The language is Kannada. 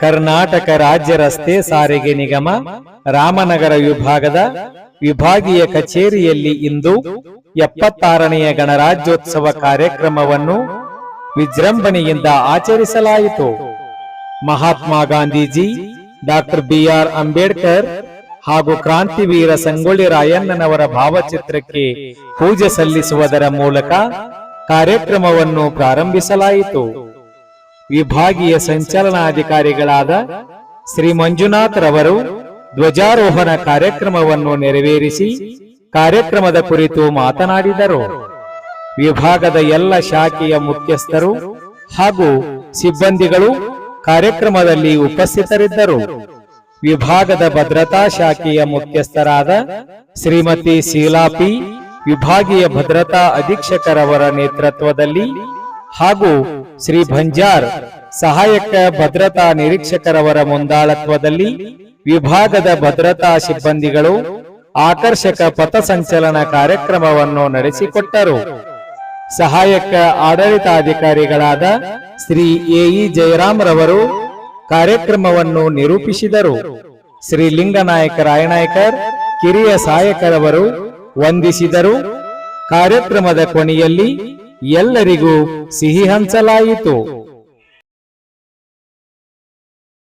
ಕರ್ನಾಟಕ ರಾಜ್ಯ ರಸ್ತೆ ಸಾರಿಗೆ ನಿಗಮ, ರಾಮನಗರ ವಿಭಾಗದ ವಿಭಾಗೀಯ ಕಚೇರಿಯಲ್ಲಿ ಇಂದು ಎಪ್ಪತ್ತಾರನೆಯ ಗಣರಾಜ್ಯೋತ್ಸವ ಕಾರ್ಯಕ್ರಮವನ್ನು ವಿಜೃಂಭಣೆಯಿಂದ ಆಚರಿಸಲಾಯಿತು. Mahatma Gandhiji, doctor B R Ambedkar ಹಾಗೂ ಕ್ರಾಂತಿವೀರ ಸಂಗೊಳ್ಳಿ ರಾಯಣ್ಣನವರ ಭಾವಚಿತ್ರಕ್ಕೆ ಪೂಜೆ ಸಲ್ಲಿಸುವುದರ ಮೂಲಕ ಕಾರ್ಯಕ್ರಮವನ್ನು ಪ್ರಾರಂಭಿಸಲಾಯಿತು. ವಿಭಾಗೀಯ ಸಂಚಾಲನಾಧಿಕಾರಿಗಳಾದ ಶ್ರೀ ಮಂಜುನಾಥ್ ರವರು ಧ್ವಜಾರೋಹಣ ಕಾರ್ಯಕ್ರಮವನ್ನು ನೆರವೇರಿಸಿ ಕಾರ್ಯಕ್ರಮದ ಕುರಿತು ಮಾತನಾಡಿದರು. ವಿಭಾಗದ ಎಲ್ಲ ಶಾಖೆಯ ಮುಖ್ಯಸ್ಥರು ಹಾಗೂ ಸಿಬ್ಬಂದಿಗಳು ಕಾರ್ಯಕ್ರಮದಲ್ಲಿ ಉಪಸ್ಥಿತರಿದ್ದರು. ವಿಭಾಗದ ಭದ್ರತಾ ಶಾಖೆಯ ಮುಖ್ಯಸ್ಥರಾದ ಶ್ರೀಮತಿ ಶೀಲಾಪಿ ವಿಭಾಗೀಯ ಭದ್ರತಾ ಅಧೀಕ್ಷಕರವರ ನೇತೃತ್ವದಲ್ಲಿ ಹಾಗೂ ಶ್ರೀ ಭಂಜಾರ್ ಸಹಾಯಕ ಭದ್ರತಾ ನಿರೀಕ್ಷಕರವರ ಮುಂದಾಳತ್ವದಲ್ಲಿ ವಿಭಾಗದ ಭದ್ರತಾ ಸಿಬ್ಬಂದಿಗಳು ಆಕರ್ಷಕ ಪಥಸಂಚಲನ ಕಾರ್ಯಕ್ರಮವನ್ನು ನಡೆಸಿಕೊಟ್ಟರು. ಸಹಾಯಕ ಆಡಳಿತಾಧಿಕಾರಿಗಳಾದ ಶ್ರೀ ಎಇ ಜಯರಾಮ್ ರವರು ಕಾರ್ಯಕ್ರಮವನ್ನು ನಿರೂಪಿಸಿದರು. ಶ್ರೀ ಲಿಂಗನಾಯಕ ರಾಯನಾಯ್ಕರ್, ಕಿರಿಯ ಸಹಾಯಕರವರು ವಂದಿಸಿದರು. ಕಾರ್ಯಕ್ರಮದ ಕೊನೆಯಲ್ಲಿ ಎಲ್ಲರಿಗೂ ಸಿಹಿ ಹಂಚಲಾಯಿತು.